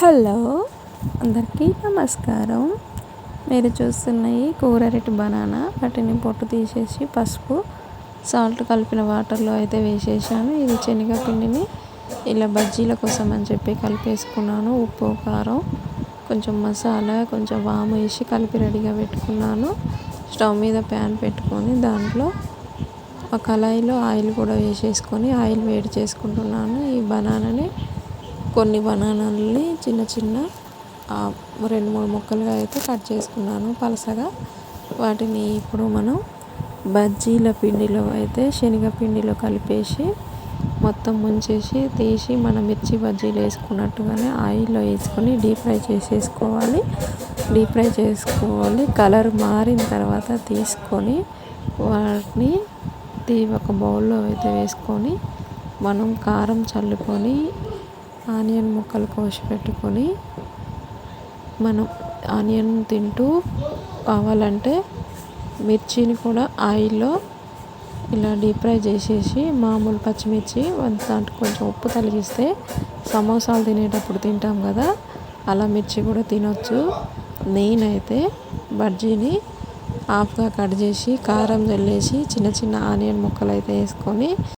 Hello అందరికీ నమస్కారం. మీరు చూస్తున్నాయి కూరరెట్టి బనానా వాటిని పొట్టు తీసేసి పసుపు సాల్ట్ కలిపిన వాటర్లో అయితే వేసేసాను. ఇది శనగపిండిని ఇలా బజ్జీల కోసం అని చెప్పి కలిపేసుకున్నాను. ఉప్పు కారం కొంచెం మసాలా కొంచెం వాము వేసి కలిపి రెడీగా పెట్టుకున్నాను. స్టవ్ మీద ప్యాన్ పెట్టుకొని దాంట్లో ఒక కళాయిలో ఆయిల్ కూడా వేసేసుకొని ఆయిల్ వేడి చేసుకుంటున్నాను. ఈ బనానాని కొన్ని బనానాలని చిన్న చిన్న రెండు మూడు ముక్కలుగా అయితే కట్ చేసుకున్నాను పలసగా. వాటిని ఇప్పుడు మనం బజ్జీల పిండిలో అయితే శనగపిండిలో కలిపేసి మొత్తం ముంచేసి తీసి మనం మిర్చి బజ్జీలు వేసుకున్నట్టుగానే ఆయిల్లో వేసుకొని డీప్ ఫ్రై చేసేసుకోవాలి. డీప్ ఫ్రై చేసుకోవాలి. కలర్ మారిన తర్వాత తీసుకొని వాటిని ఒక బౌల్లో అయితే వేసుకొని మనం కారం చల్లుకొని ఆనియన్ ముక్కలు కోసి పెట్టుకొని మనం ఆనియన్ తింటూ కావాలంటే మిర్చిని కూడా ఆయిల్లో ఇలా డీప్ ఫ్రై చేసేసి మామూలు పచ్చిమిర్చి దాంట్లో కొంచెం ఉప్పు తలిగిస్తే సమోసాలు తినేటప్పుడు తింటాం కదా అలా మిర్చి కూడా తినొచ్చు. నేనైతే బజ్జీని హాఫ్గా కట్ చేసి కారం చల్లేసి చిన్న చిన్న ఆనియన్ ముక్కలు అయితే వేసుకొని